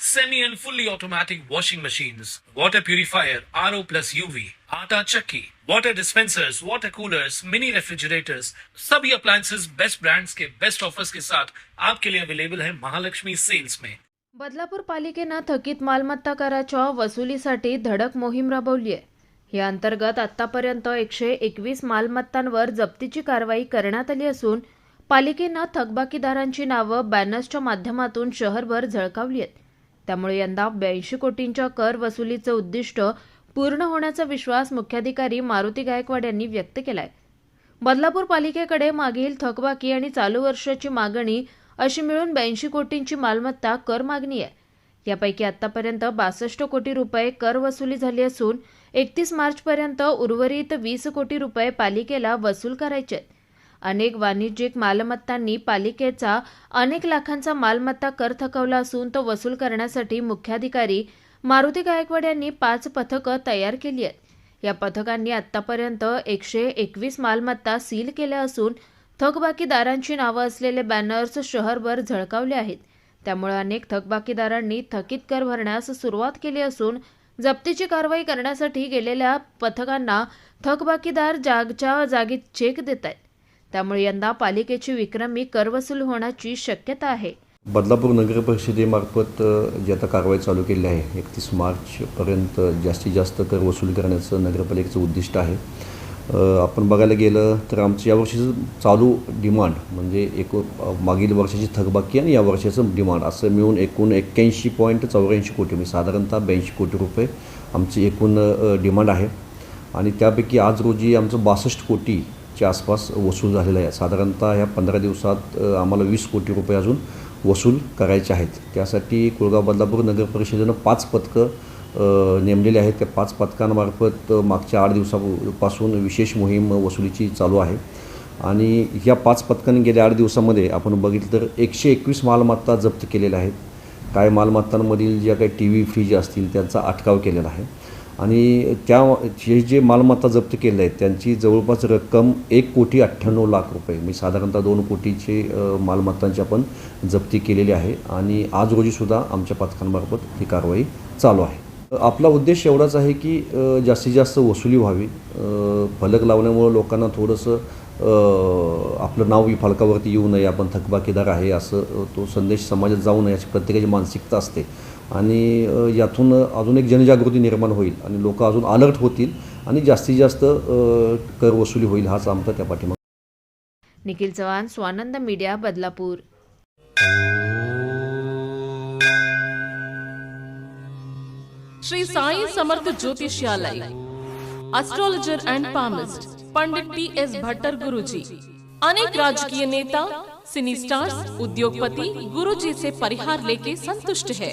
semi and fully automatic washing machines, water purifier, RO plus UV, आटा चक्की, water dispensers, water coolers, mini refrigerators, सभी appliances best brands के best offers के साथ आपके लिए अवेलेबल है महालक्ष्मी सेल्स में। बदलापूर पालिकेनं थकीत मालमत्ता कराच्या वसुलीसाठी धडक मोहीम राबवली आहे या अंतर्गत आतापर्यंत एकशे एकवीस मालमत्तांवर जप्तीची कारवाई करण्यात आली असून पालिकेनं थकबाकीदारांची नावं बॅनर्सच्या माध्यमातून शहरभर झळकावली आहेत. त्यामुळे यंदा ब्याऐंशी कोटींच्या कर वसुलीचं उद्दिष्ट पूर्ण होण्याचा विश्वास मुख्याधिकारी मारुती गायकवाड यांनी व्यक्त केलाय. बदलापूर पालिकेकडे मागील थकबाकी आणि चालू वर्षाची मागणी अशी मिळून ब्याऐंशी कोटींची मालमत्ता कर मागणी आहे. यापैकी आतापर्यंत बासष्ट कोटी रुपये कर वसुली झाली असून एकतीस मार्चपर्यंत उर्वरित वीस कोटी रुपये पालिकेला वसूल करायचे आहेत. अनेक वाणिज्यिक मालमत्तांनी पालिकेचा अनेक लाखांचा मालमत्ता कर थकवला असून तो वसूल करण्यासाठी मुख्याधिकारी मारुती गायकवाड यांनी पाच पथकं तयार केली आहेत. या पथकांनी आतापर्यंत एकशे एकवीस मालमत्ता सील केल्या असून थकबाकीदारांची नावं असलेले बॅनर्स शहरभर झळकावले आहेत. त्यामुळे अनेक थकबाकीदारांनी थकीत कर भरण्यास सुरुवात केली असून जप्तीची कारवाई करण्यासाठी गेलेल्या पथकांना थकबाकीदार जागच्या जागी चेक देत आहेत. त्यामुळे यंदा पालिकेची विक्रमी कर वसूल होण्याची शक्यता आहे. बदलापूर नगर परिषदेमार्फत जी आता कारवाई चालू केली आहे एकतीस मार्चपर्यंत जास्तीत जास्त कर वसूल करण्याचं नगरपालिकेचं उद्दिष्ट आहे. आपण बघायला गेलं तर आमचं यावर्षीचं चालू डिमांड म्हणजे एक मागील वर्षाची थकबाकी आणि या वर्षाचं डिमांड असं मिळून एकूण एक्क्याऐंशी पॉईंट चौऱ्याऐंशी कोटी म्हणजे साधारणतः ब्याऐंशी कोटी रुपये आमची एकूण डिमांड आहे. आणि त्यापैकी आज रोजी आमचं बासष्ट कोटी च्या आसपास वसूल झालेलं आहे. साधारणतः ह्या पंधरा दिवसात आम्हाला वीस कोटी रुपये अजून वसूल करायचे आहेत. त्यासाठी कुळगाव बदलापूर नगर परिषदेनं पाच पथकं नेमलेले नेमलेली आहेत. त्या पाच पथकांमार्फत मागच्या आठ दिवसापासून विशेष मोहीम वसुलीची चालू आहे. आणि या पाच पथकांनी गेल्या आठ दिवसामध्ये आपण बघितलं तर एकशे एकवीस मालमत्ता जप्त केलेल्या आहेत. काय मालमत्तांमधील ज्या काही टी व्ही फ्रीज असतील त्यांचा अटकाव केलेला आहे. आणि त्या हे जे मालमत्ता जप्त केल्या आहेत त्यांची जवळपास रक्कम एक कोटी अठ्ठ्याण्णव लाख रुपये. म्हणजे साधारणतः दोन कोटीचे मालमत्तांची आपण जप्ती केलेली आहे आणि आज रोजीसुद्धा आमच्या पथकांमार्फत ही कारवाई चालू आहे. आपला उद्देश एवढाच आहे की जास्तीत जास्त वसुली व्हावी. फलक लावण्यामुळं लोकांना थोडंसं आपलं नाव फलकावरती येऊ नये आपण थकबाकीदार आहे असं तो संदेश समाजात जाऊ नये अशी प्रत्येकाची मानसिकता असते. आणि यातून अजून एक जनजागृती निर्माण होईल आणि लोक अजून अलर्ट होतील आणि जास्तीत जास्त कर वसुली होईल हाच आमचा त्या पाठीमाग. Nikhil Chavan Swanand media Badlapur. Shri Sai Samarth Jyotishalaya. Astrologer and palmist Pandit T S Bhattar Guruji अनेक राजकीय नेता सिनी स्टार्स उद्योगपति गुरुजी से परिहार लेके संतुष्ट है.